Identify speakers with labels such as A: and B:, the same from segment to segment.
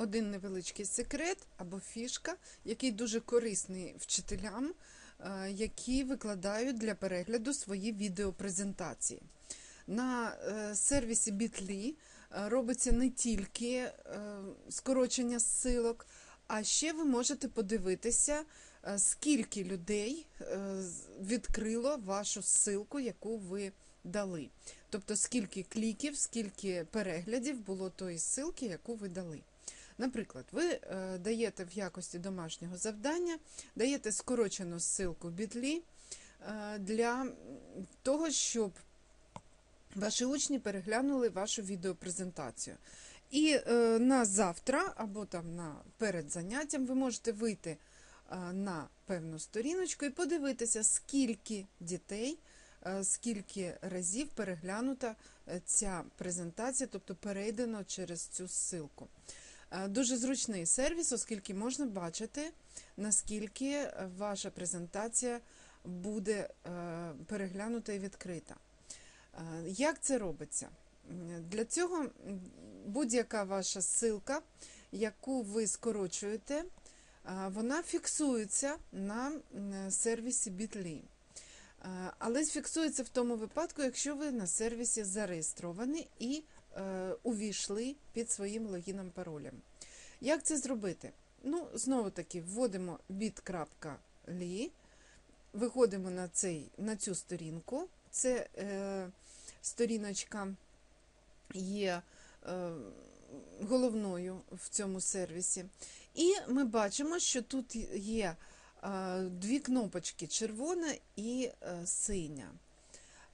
A: один невеличкий секрет або фішка, який дуже корисний вчителям, е, які викладають для перегляду свої відеопрезентації. На е, сервісі Bitly е, робиться не тільки скорочення ссилок, а ще ви можете подивитися, скільки людей відкрило вашу ссилку, яку ви дали. Тобто, скільки кліків, скільки переглядів було тої ссилки, яку ви дали. Наприклад, ви е, даєте в якості домашнього завдання, даєте скорочену ссылку Bitly е, для того, щоб ваші учні переглянули вашу відеопрезентацію. І е, на завтра або там на перед заняттям ви можете вийти на певну сторіночку і подивитися, скільки дітей, скільки разів переглянута ця презентація, тобто перейдено через цю ссылку. Е, Дуже зручний сервіс, оскільки можна бачити, наскільки ваша презентація буде е, переглянута і відкрита. Е, Як це робиться? Для цього будь-яка ваша ссылка, яку ви скорочуєте, вона фіксується на сервісі Bitly. Але фіксується в тому випадку, якщо ви на сервісі зареєстровані і увійшли під своїм логіном паролем. Як це зробити? Ну, знову таки, вводимо bit.ly, виходимо на, цей, на цю сторінку. Це е, сторіночка є е, головною в цьому сервісі. І ми бачимо, що тут є е, дві кнопочки червона і е, синя.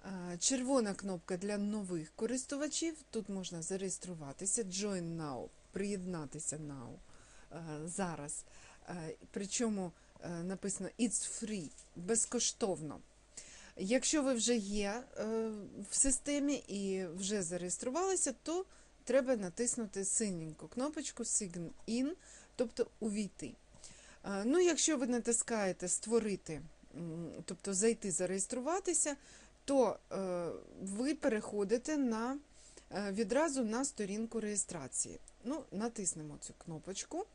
A: Е, Червона кнопка для нових користувачів. Тут можна зареєструватися, Join Now, приєднатися Now е, зараз. Е, Причому написано It's free, безкоштовно. Якщо ви вже є в системі і вже зареєструвалися, то треба натиснути синеньку кнопочку Sign In, тобто увійти. Ну, якщо ви натискаєте Створити, тобто зайти зареєструватися, то е, ви переходите на, е, відразу на сторінку реєстрації. Ну, натиснемо цю кнопочку.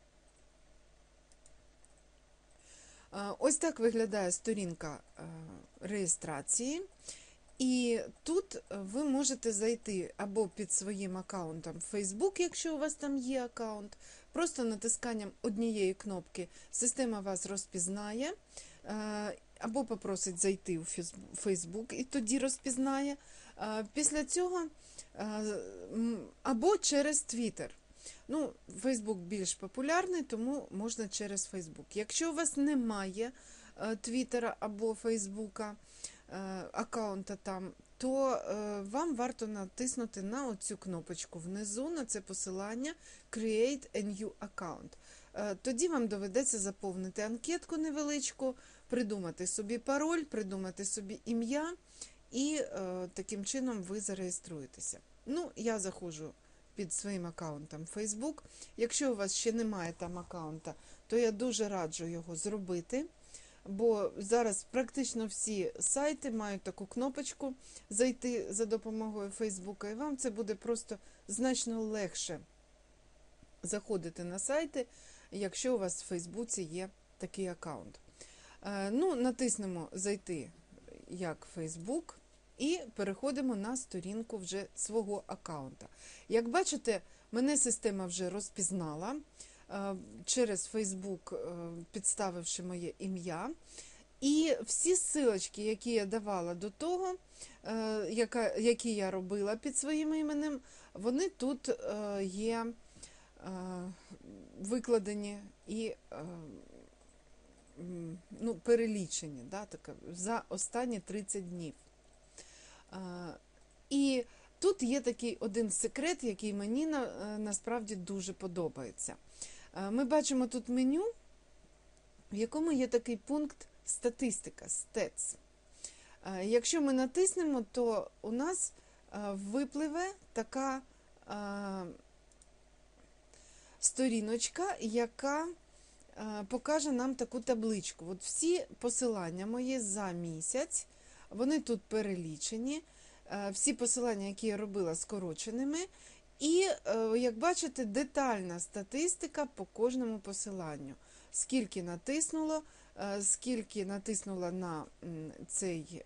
A: Е, Ось так виглядає сторінка реєстрації. І тут ви можете зайти або під своїм аккаунтом в Facebook, якщо у вас там є аккаунт, просто натисканням однієї кнопки система вас розпізнає, або попросить зайти у Фейс- Facebook і тоді розпізнає. Після цього або через Twitter. Ну, Facebook більш популярний, тому можна через Facebook. Якщо у вас немає е, Твіттера або Фейсбука, е, аккаунта там, то е, вам варто натиснути на оцю кнопочку внизу, на це посилання Create a new account. Е, Тоді вам доведеться заповнити анкетку невеличку, придумати собі пароль, придумати собі ім'я, і е, таким чином ви зареєструєтеся. Ну, я заходжу під своїм аккаунтом Facebook. Якщо у вас ще немає там аккаунта, то я дуже раджу його зробити. Бо зараз практично всі сайти мають таку кнопочку зайти за допомогою Фейсбука, і вам це буде просто значно легше заходити на сайти, якщо у вас в Фейсбуці є такий аккаунт. Е, Ну, натиснемо Зайти як Фейсбук і переходимо на сторінку вже свого аккаунта. Як бачите, мене система вже розпізнала е, через Фейсбук, е, підставивши моє ім'я. І всі силочки, які я давала до того, які я робила під своїм іменем, вони тут є викладені і е, ну, перелічені да, таке, за останні 30 днів. Е, І тут є такий один секрет, який мені е, насправді дуже подобається. Е, Ми бачимо тут меню, в якому є такий пункт статистика, стец. Е, Якщо ми натиснемо, то у нас випливе така сторіночка, яка е, покаже нам таку табличку. От всі посилання мої за місяць, вони тут перелічені. Е, Всі посилання, які я робила скороченими, І, е, як бачите, детальна статистика по кожному посиланню. Скільки натиснуло, скільки натиснуло на цей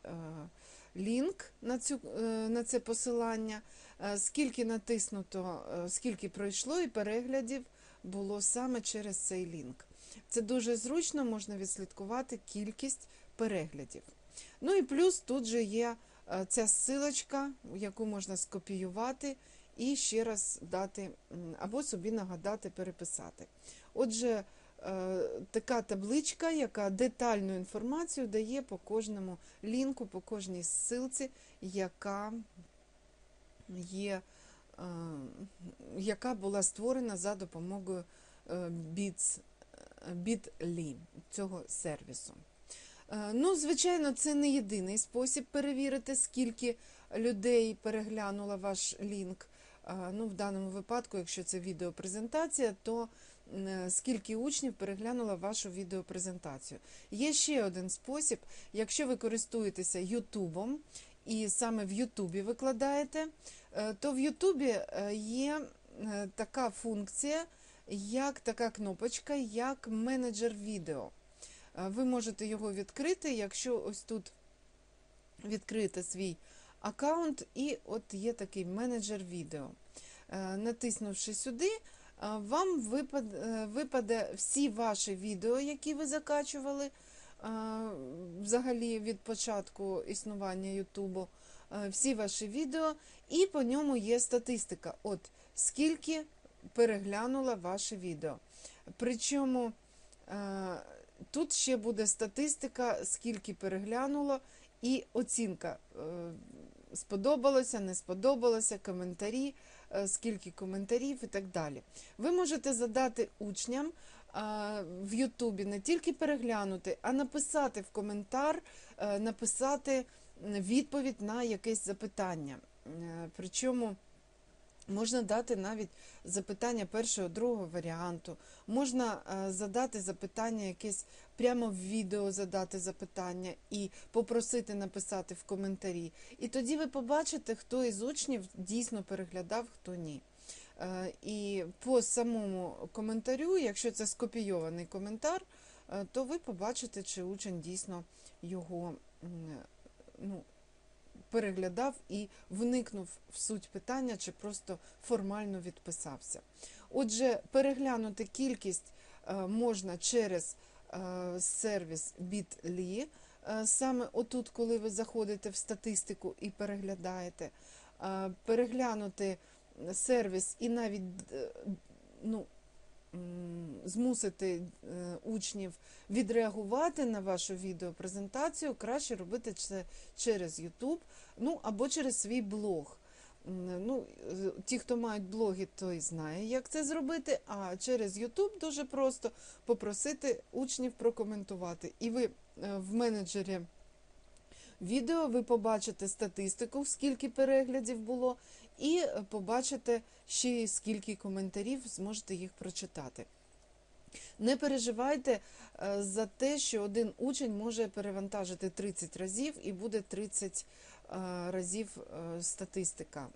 A: лінк, на, цю, е, на це посилання, е, скільки натиснуто, е, скільки пройшло і переглядів було саме через цей лінк. Це дуже зручно, можна відслідкувати кількість переглядів. Ну і плюс тут же є ця ссилочка, яку можна скопіювати і ще раз дати, або собі нагадати, переписати. Отже, така табличка, яка детальну інформацію дає по кожному лінку, по кожній ссилці, яка є, е, яка була створена за допомогою е, е, Bitly цього сервісу. Е, Ну, звичайно, це не єдиний спосіб перевірити, скільки людей переглянуло ваш лінк. Ну, в даному випадку, якщо це відеопрезентація, то е, скільки учнів переглянуло вашу відеопрезентацію. Є ще один спосіб, якщо ви користуєтеся Ютубом і саме в Ютубі викладаєте, е, то в Ютубі е, є така функція, як така кнопочка, як менеджер відео. Ви можете його відкрити, якщо ось тут відкрити свій аккаунт, і от є такий менеджер відео. Е, Натиснувши сюди, е, вам е, випаде всі ваші відео, які ви закачували взагалі від початку існування Ютубу, всі ваші відео, і по ньому є статистика. От скільки переглянуло ваше відео. Причому тут ще буде статистика, скільки переглянуло, і оцінка. Сподобалося, не сподобалося, коментарі, е, скільки коментарів і так далі. Ви можете задати учням в Ютубі не тільки переглянути, а написати в коментар, е, написати відповідь на якесь запитання. Е, Причому можна дати навіть запитання першого, другого варіанту. Можна е, задати запитання якесь прямо в відео задати запитання і попросити написати в коментарі. І тоді ви побачите, хто із учнів дійсно переглядав, хто ні. Е, І по самому коментарю, якщо це скопійований коментар, е, то ви побачите, чи учень дійсно його ну, переглядав і вникнув в суть питання, чи просто формально відписався. Отже, переглянути кількість е, можна через е, сервіс Bitly. Е, Саме отут, коли ви заходите в статистику і переглядаєте, переглянути сервіс і навіть ну, змусити е, учнів відреагувати на вашу відеопрезентацію, краще робити це через YouTube, ну або через свій блог. Ну, ті, хто мають блоги, той знає, як це зробити. А через YouTube дуже просто попросити учнів прокоментувати. І ви е, в менеджері відео ви побачите статистику, скільки переглядів було, і е, побачите ще скільки коментарів, зможете їх прочитати. Не переживайте е, за те, що один учень може перевантажити 30 разів і буде 30 е, разів статистика.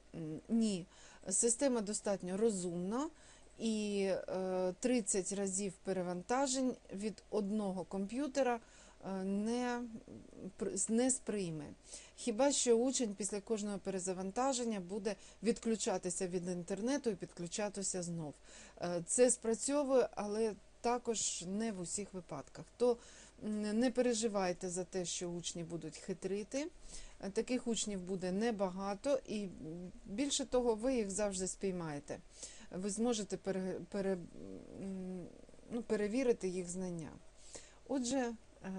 A: Ні, система достатньо розумна і е, 30 разів перевантажень від одного комп'ютера не, не сприйме. Хіба що учень після кожного перезавантаження буде відключатися від інтернету і підключатися знов. Е, Це спрацьовує, але також не в усіх випадках. То не переживайте за те, що учні будуть хитрити. Е, Таких учнів буде небагато, і більше того, ви їх завжди спіймаєте. Ви зможете пере, пере, ну, перевірити їх знання. Отже, е,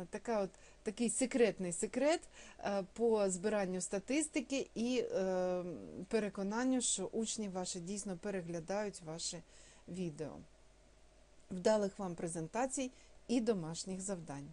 A: така от, такий секретний секрет е, по збиранню статистики і е, переконанню, що учні ваші дійсно переглядають ваші відео. Вдалих вам презентацій і домашніх завдань.